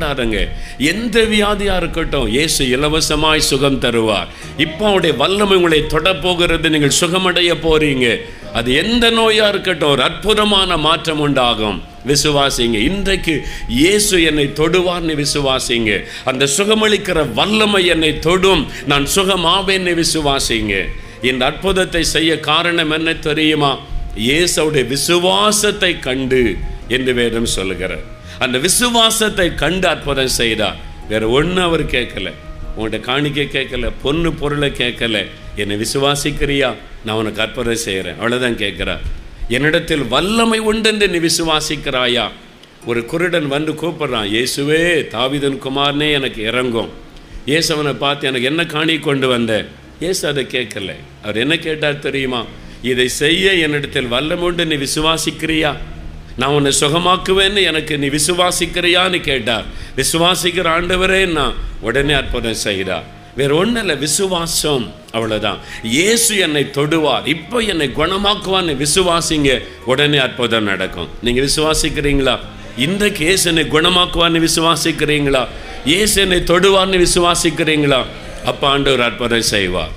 பயப்படாதங்க எந்த வியாதியா இருக்கட்டும் இயேசு இலவசமாய் சுகம் தருவார். இப்போ அவருடைய வல்லமை உங்களை தொடப்போகிறது நீங்கள் சுகமடைய போறீங்க. அது எந்த நோயா இருக்கட்டும் ஒரு அற்புதமான மாற்றம் உண்டாகும். விசுவாசிங்க. இன்றைக்கு இயேசு என்னை தொடுவார்னு விசுவாசிங்க. அந்த சுகமளிக்கிற வல்லமை என்னை தொடும். நான் சுகமாவேன்னு விசுவாசிங்க. இந்த அற்புதத்தை செய்ய காரணம் என்ன தெரியுமா? இயேசுடைய விசுவாசத்தை கண்டு என்று வேதம் சொல்லுகிறார். அந்த விசுவாசத்தை கண்டு அற்புதம் செய்தார். வேற ஒன்று அவர் கேட்கல. உன்கிட்ட காணிக்கை கேட்கல பொண்ணு பொருளை கேட்கல. என்னை விசுவாசிக்கிறியா? நான் உனக்கு அற்புதம் செய்கிறேன். அவ்வளோதான் கேட்குறார். என்னிடத்தில் வல்லமை உண்டென்று நீ விசுவாசிக்கிறாயா? ஒரு குருடன் வந்து கூப்பிடுறான் இயேசுவே தாவிதன் குமார்னே எனக்கு இறங்கும். இயேசுவனை பார்த்து எனக்கு என்ன காணி கொண்டு வந்த? இயேசு அதை கேட்கல. அவர் என்ன கேட்டார் தெரியுமா? இதை செய்ய என்னிடத்தில் வல்லமுண்டு நீ விசுவாசிக்கிறியா? நான் உன்னை சுகமாக்குவேன்னு எனக்கு நீ விசுவாசிக்கிறியான்னு கேட்டார். விசுவாசிக்கிற ஆண்டவரே நான் உடனே அற்புதம் செய்கிறார் வேற ஒன்றும் இல்லை விசுவாசம் அவ்வளோதான் இயேசு என்னை தொடுவார். இப்போ என்னை குணமாக்குவான்னு விசுவாசிங்க உடனே அற்புதம் நடக்கும். நீங்கள் விசுவாசிக்கிறீங்களா? இன்றைக்கு இயேசு என்னை குணமாக்குவான்னு விசுவாசிக்கிறீங்களா? இயேசு என்னை தொடுவார்னு விசுவாசிக்கிறீங்களா? அப்போ ஆண்டவர் அற்புதம் செய்வார்.